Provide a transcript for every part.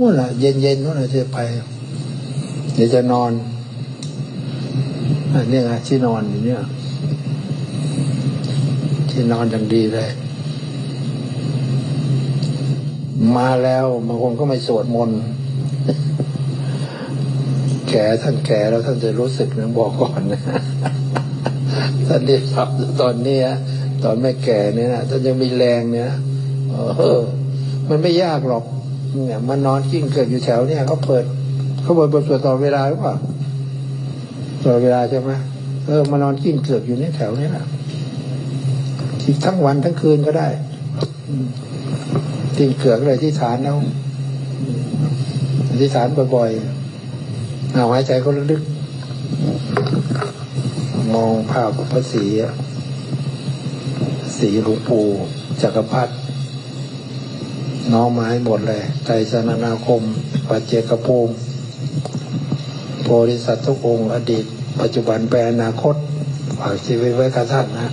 นู่นแหละเย็นๆนู่นแหละจะไป เดี๋ยวจะนอนอันนี้ไงที่นอนอยู่เนี่ย ที่นอนอย่างดีเลย มาแล้วบางคนก็ไม่สวดมนต์แก่ท่านแก่แล้วท่านจะรู้สึกนะบอกก่อนนะท่านที่รับตอนนี้ตอนไม่แก่เนี่ยนะท่านยังมีแรงเนี่ยเออ มันไม่ยากหรอก เนี่ยมานนอนกิ้งเกิดอยู่แถวเนี่ยเขาเปิดเขาเปิดเปิดตลอดเวลาหรือเปล่าตลอดเวลาใช่ไหมเออมานอนกิ้งเกือกอยู่ในแถวนี้แหละอีกทั้งวันทั้งคืนก็ได้กิ้งเกือกเลยที่ฐานแล้วอืมอธิษฐานบ่อยๆเอาหายใจก็ระลึกมองภาพพระศรีสีหลวงปู่จักรพรรดิ น้องไม้หมดเลยไตรสนานาคม ปัจเจกภูมิโพธิสัตว์ทุกองค์อดีต ปัจจุบันแปลอนาคตฝากชีวิตไว้กับท่านนะ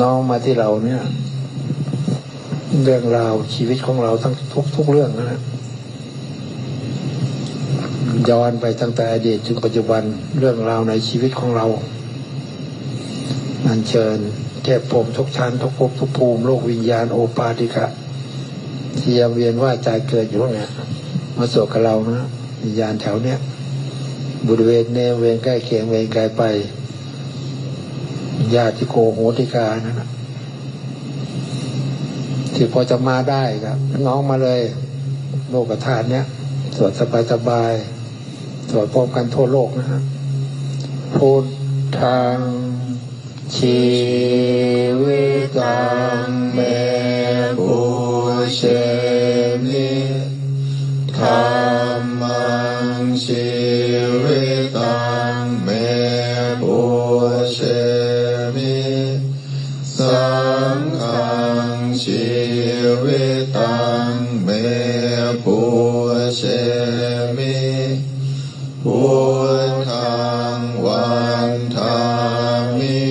น้องมาที่เราเนี่ย เรื่องราวชีวิตของเราทั้งทุกทุกเรื่องนะย้อนไปตั้งแต่อดีตถึงปัจจุบันเรื่องราวในชีวิตของเราอันเชิญเทพพรมทุกชั้นทุกภพทุกภูมิโลกวิญญาณโอปาติกะ ที่ยังเวียนว่าใจเกิดอยู่เนี่ยมาสวดกับเรานะวิญญาณแถวเนี้ยบริเวณเนเวณใกล้เคียงเวณไกลไปญาติโกโหติกานะนะที่พอจะมาได้ครับ น้องมาเลย โลกธาตุเนี้ยสวดสบายสบายสวดพร้อมกันทั่วโลกนะฮะพุทธังชีวิตังเมปุเช มังชีวิตังเมปุเชมิสังฆังชีวิตังเมปุเชมิพุทธังวันทามิ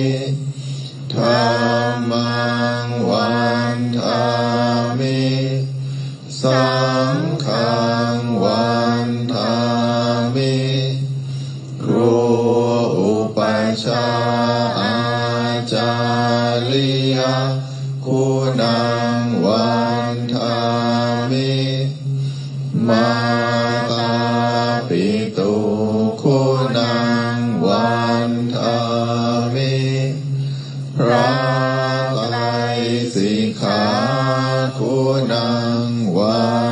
ธรรมังวันทามิสังฆัง คุณังวันทามิมาตาปิตุโคุณังวันทามิพระไตรสิกขาโคุณังวัน